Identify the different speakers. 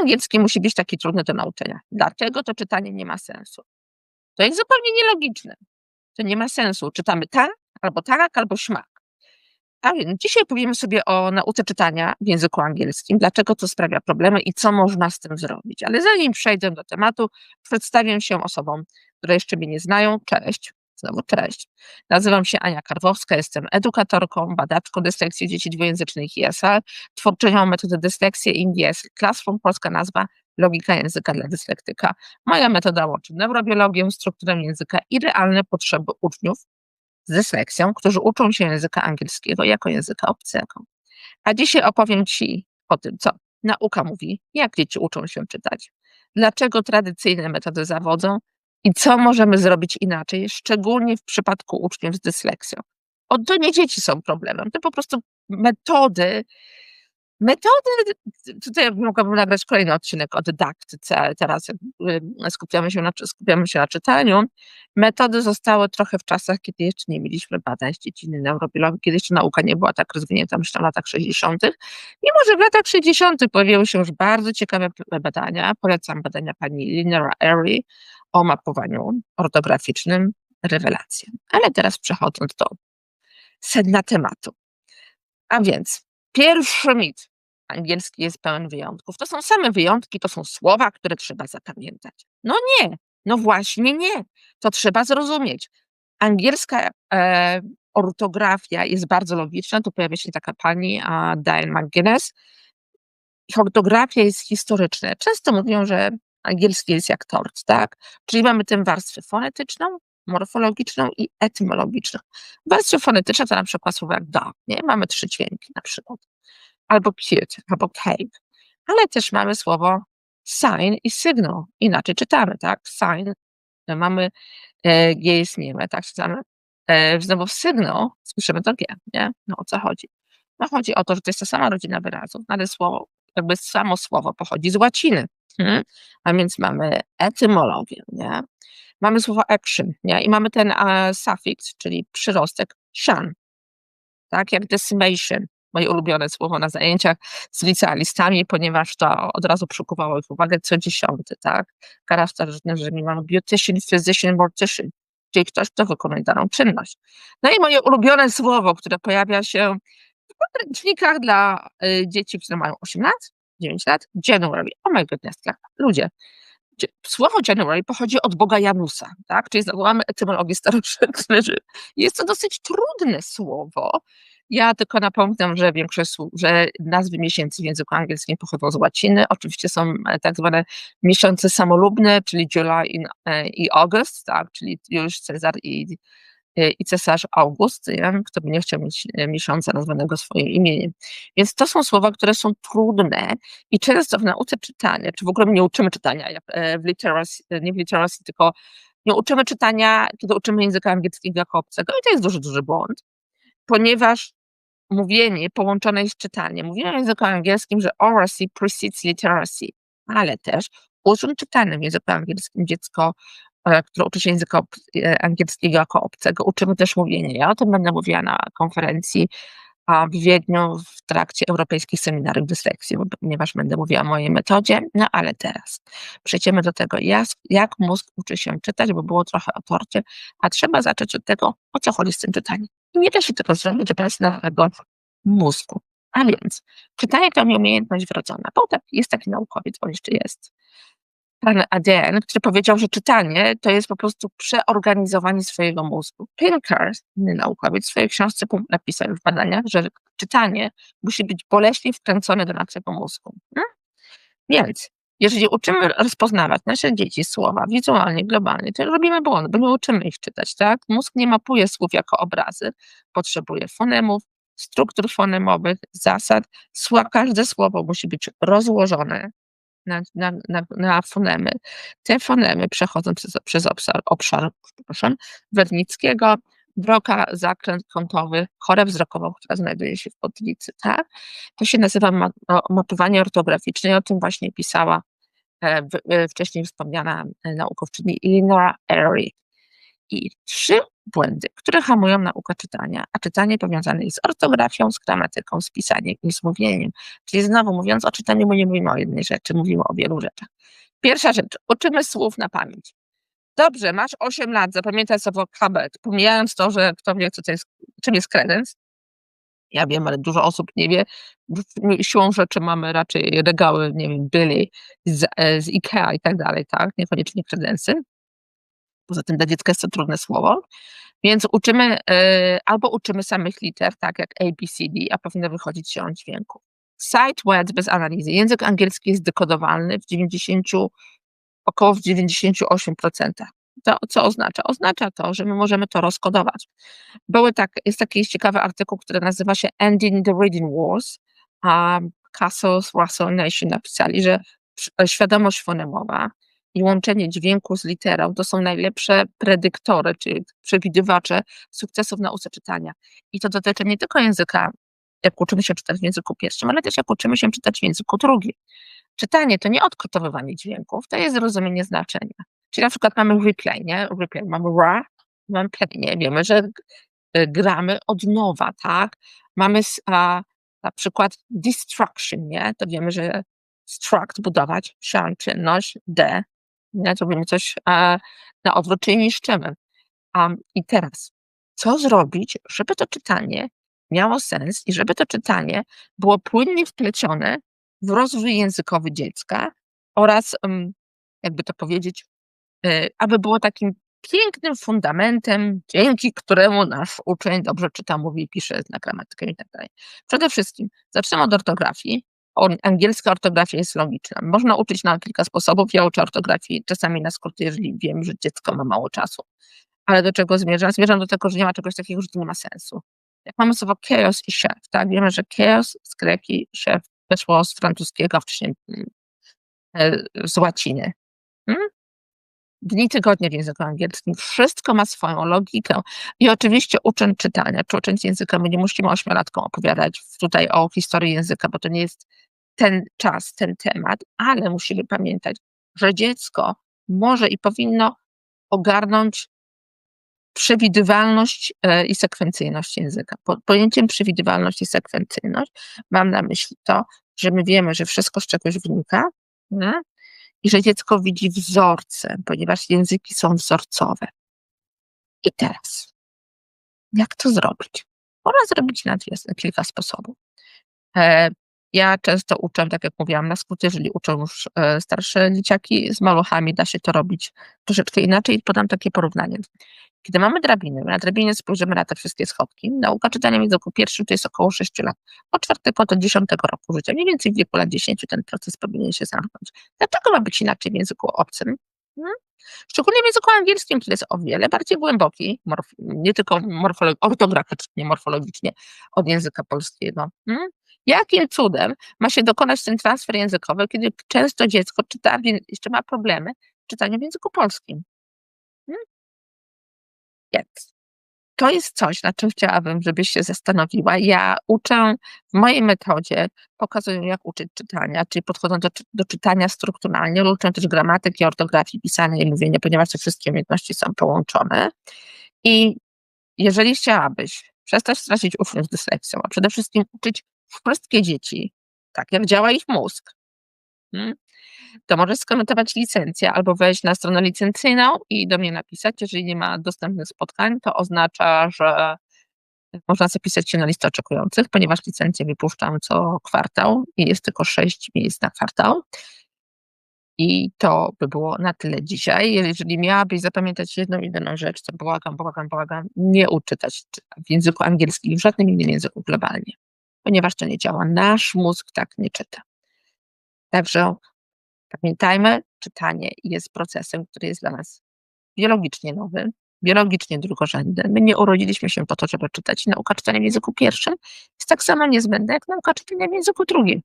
Speaker 1: angielski musi być taki trudny do nauczenia? Dlaczego to czytanie nie ma sensu? To jest zupełnie nielogiczne. To nie ma sensu. Czytamy tak, albo tak, albo śmak. A więc dzisiaj powiemy sobie o nauce czytania w języku angielskim, dlaczego to sprawia problemy i co można z tym zrobić. Ale zanim przejdę do tematu, przedstawię się osobom, które jeszcze mnie nie znają. Cześć. Znowu cześć. Nazywam się Ania Karwowska, jestem edukatorką, badaczką dysleksji dzieci dwujęzycznych ISL, twórczynią metody dysleksji Indies Classroom, polska nazwa logika języka dla dyslektyka. Moja metoda łączy neurobiologię, strukturę języka i realne potrzeby uczniów z dysleksją, którzy uczą się języka angielskiego jako języka obcego. A dzisiaj opowiem Ci o tym, co nauka mówi, jak dzieci uczą się czytać, dlaczego tradycyjne metody zawodzą i co możemy zrobić inaczej, szczególnie w przypadku uczniów z dysleksją. O, to nie dzieci są problemem, to po prostu metody, Metody, tutaj mogłabym nagrać kolejny odcinek o dydaktyce, ale teraz skupiamy się, na, skupiamy się na czytaniu. Metody zostały trochę w czasach, kiedy jeszcze nie mieliśmy badań z dziedziny neurobiologii, kiedy jeszcze nauka nie była tak rozwinięta, myślę, w latach 60., mimo że w latach 60. pojawiły się już bardzo ciekawe badania. Polecam badania pani Linera Airy o mapowaniu ortograficznym, rewelacje. Ale teraz przechodząc do sedna tematu. A więc pierwszy mit angielski jest pełen wyjątków. To są same wyjątki, to są słowa, które trzeba zapamiętać. No nie, no właśnie nie. To trzeba zrozumieć. Angielska e, ortografia jest bardzo logiczna. Tu pojawia się taka pani a Diane McGuinness. Ich ortografia jest historyczna. Często mówią, że angielski jest jak tort, tak? Czyli mamy tę warstwę fonetyczną, morfologiczną i etymologiczną. Warstwa fonetyczna to na przykład słowo jak dog, nie? Mamy trzy dźwięki na przykład albo cute, albo cave. Ale też mamy słowo sign i signal. Inaczej czytamy, tak? Sign, mamy e, G jest nieme, tak czytamy. E, znowu signal, słyszymy to G, nie? No o co chodzi? No chodzi o to, że to jest ta sama rodzina wyrazów, ale słowo, jakby samo słowo pochodzi z łaciny. Hmm? A więc mamy etymologię, nie? Mamy słowo action, nie? I mamy ten suffix, czyli przyrostek shan, tak? Jak decimation, moje ulubione słowo na zajęciach z licealistami, ponieważ to od razu przykuwało ich uwagę co dziesiąty, tak? Charakter, że nie mamy beautician, physician, mortician, czyli ktoś, kto wykonuje daną czynność. No i moje ulubione słowo, które pojawia się podręcznikach dla y, dzieci, które mają 8 lat, 9 lat, January. Oh my goodness, ludzie. Słowo January pochodzi od Boga Janusa, tak? Czyli zawołamy etymologię starożytną. Jest to dosyć trudne słowo, ja tylko napomnę, że większość że nazwy miesięcy w języku angielskim pochodzą z łaciny. Oczywiście są e, tak zwane miesiące samolubne, czyli July i, e, August, tak, czyli Juliusz Cezar i, i cesarz August, nie? kto by nie chciał mieć miesiąca nazwanego swoim imieniem. Więc to są słowa, które są trudne i często w nauce czytania, czy w ogóle nie uczymy czytania w literacy, nie w literacy, tylko nie uczymy czytania, kiedy uczymy języka angielskiego jako obcego i to jest duży, duży błąd, ponieważ mówienie połączone jest czytaniem. Mówimy w języku angielskim, że oracy precedes literacy, ale też urząd czytany w języku angielskim dziecko, e, które uczy się języka e, angielskiego jako obcego, uczymy też mówienia. Ja o tym będę mówiła na konferencji w Wiedniu w trakcie europejskich seminariów dysleksji, ponieważ będę mówiła o mojej metodzie, no ale teraz przejdziemy do tego, jak, mózg uczy się czytać, bo było trochę o torcie, a trzeba zacząć od tego, o co chodzi z tym czytaniem. Nie da się tego zrobić bez nowego mózgu. A więc czytanie to umiejętność wrodzona. Potem jest taki naukowiec, on jeszcze jest, pan ADN, który powiedział, że czytanie to jest po prostu przeorganizowanie swojego mózgu. Pinker, inny naukowiec, w swojej książce napisał w badaniach, że czytanie musi być boleśnie wkręcone do naszego mózgu. Hmm? Więc jeżeli uczymy rozpoznawać nasze dzieci słowa wizualnie, globalnie, to robimy błąd, bo nie uczymy ich czytać, tak? Mózg nie mapuje słów jako obrazy, potrzebuje fonemów, struktur fonemowych, zasad. Każde słowo musi być rozłożone na, na, na, na fonemy. Te fonemy przechodzą przez, przez obszar, obszar przepraszam, Wernickiego, Broka, zakręt kątowy, chorę wzrokową, która znajduje się w podlicy. Tak? To się nazywa ma, mapowanie ortograficzne i o tym właśnie pisała e, w, e, wcześniej wspomniana e, naukowczyni Eleanor Airy. I trzy błędy, które hamują naukę czytania, a czytanie powiązane jest z ortografią, z gramatyką, z pisaniem i z mówieniem. Czyli znowu mówiąc o czytaniu, nie mówimy o jednej rzeczy, mówimy o wielu rzeczach. Pierwsza rzecz, uczymy słów na pamięć. Dobrze, masz 8 lat, zapamiętaj sobie wokabet, pomijając to, że kto wie, co to jest, czym jest kredens. Ja wiem, ale dużo osób nie wie. Siłą rzeczy mamy raczej regały, nie wiem, byli z, e, z Ikea i tak dalej, tak? Niekoniecznie kredensy. Poza tym dla dziecka jest to trudne słowo. Więc uczymy, e, albo uczymy samych liter, tak jak A, B, C, D, a powinno wychodzić się on dźwięku. Sight words bez analizy. Język angielski jest dekodowalny w 90, około w 98%. To co oznacza? Oznacza to, że my możemy to rozkodować. Były tak, jest taki ciekawy artykuł, który nazywa się Ending the Reading Wars, a Castles Russell Nation napisali, że sz- świadomość fonemowa i łączenie dźwięku z literą to są najlepsze predyktory, czyli przewidywacze sukcesu w nauce czytania. I to dotyczy nie tylko języka, jak uczymy się czytać w języku pierwszym, ale też jak uczymy się czytać w języku drugim. Czytanie to nie odkodowywanie dźwięków, to jest zrozumienie znaczenia. Czyli na przykład mamy replay, nie? Replay, mamy ra, mamy play, nie? Wiemy, że y, gramy od nowa, tak? Mamy a, na przykład destruction, nie? To wiemy, że struct, budować, sian, czynność, de, wiemy coś a, na odwrót, czyli niszczymy. Um, I teraz, co zrobić, żeby to czytanie miało sens i żeby to czytanie było płynnie wplecione w rozwój językowy dziecka oraz, um, jakby to powiedzieć, y, aby było takim pięknym fundamentem, dzięki któremu nasz uczeń dobrze czyta, mówi, pisze, zna gramatykę i tak dalej. Przede wszystkim zacznę od ortografii. Angielska ortografia jest logiczna. Można uczyć na kilka sposobów. Ja uczę ortografii czasami na skróty, jeżeli wiem, że dziecko ma mało czasu. Ale do czego zmierzam? Zmierzam do tego, że nie ma czegoś takiego, że to nie ma sensu. Jak mamy słowo chaos i chef, tak? Wiemy, że chaos z greki, chef weszło z francuskiego, a wcześniej e, z łaciny. Mm? Dni tygodnia w języku angielskim. Wszystko ma swoją logikę. I oczywiście uczeń czytania, czy uczeń języka, my nie musimy ośmiolatkom opowiadać tutaj o historii języka, bo to nie jest ten czas, ten temat, ale musimy pamiętać, że dziecko może i powinno ogarnąć przewidywalność e, i sekwencyjność języka. Pod pojęciem przewidywalność i sekwencyjność mam na myśli to, że my wiemy, że wszystko z czegoś wynika nie? i że dziecko widzi wzorce, ponieważ języki są wzorcowe. I teraz, jak to zrobić? Można zrobić na na kilka sposobów. Ja często uczę, tak jak mówiłam, na skróty, jeżeli uczą już e, starsze dzieciaki z maluchami, da się to robić troszeczkę inaczej. Podam takie porównanie. Kiedy mamy drabinę, na drabinie spojrzymy na te wszystkie schodki, nauka czytania w języku pierwszym to jest około 6 lat. Od 4 do 10 roku życia, mniej więcej w wieku lat 10 ten proces powinien się zamknąć. Dlaczego ma być inaczej w języku obcym? Hmm? Szczególnie w języku angielskim, który jest o wiele bardziej głęboki, nie tylko morfolo- ortograficznie, morfologicznie od języka polskiego. Hmm? Jakim cudem ma się dokonać ten transfer językowy, kiedy często dziecko czyta, jeszcze ma problemy w czytaniu w języku polskim? Hmm? To jest coś, nad czym chciałabym, żebyś się zastanowiła. Ja uczę w mojej metodzie, pokazuję jak uczyć czytania, czyli podchodzę do, do czytania strukturalnie, uczę też gramatyki, ortografii, pisania i mówienia, ponieważ te wszystkie umiejętności są połączone. I jeżeli chciałabyś przestać stracić uczniów z a przede wszystkim uczyć wszystkie dzieci, tak jak działa ich mózg, mm, to możesz skomentować licencję albo wejść na stronę licencyjną i do mnie napisać. Jeżeli nie ma dostępnych spotkań, to oznacza, że można zapisać się na listę oczekujących, ponieważ licencję wypuszczam co kwartał i jest tylko 6 miejsc na kwartał. I to by było na tyle dzisiaj. Jeżeli miałabyś zapamiętać jedną jedyną rzecz, to błagam, błagam, błagam, nie uczytać w języku angielskim, w żadnym innym języku globalnie, ponieważ to nie działa. Nasz mózg tak nie czyta. Także pamiętajmy, czytanie jest procesem, który jest dla nas biologicznie nowy, biologicznie drugorzędny. My nie urodziliśmy się po to, żeby czytać. Nauka czytania w języku pierwszym jest tak samo niezbędna, jak nauka czytania w języku drugim.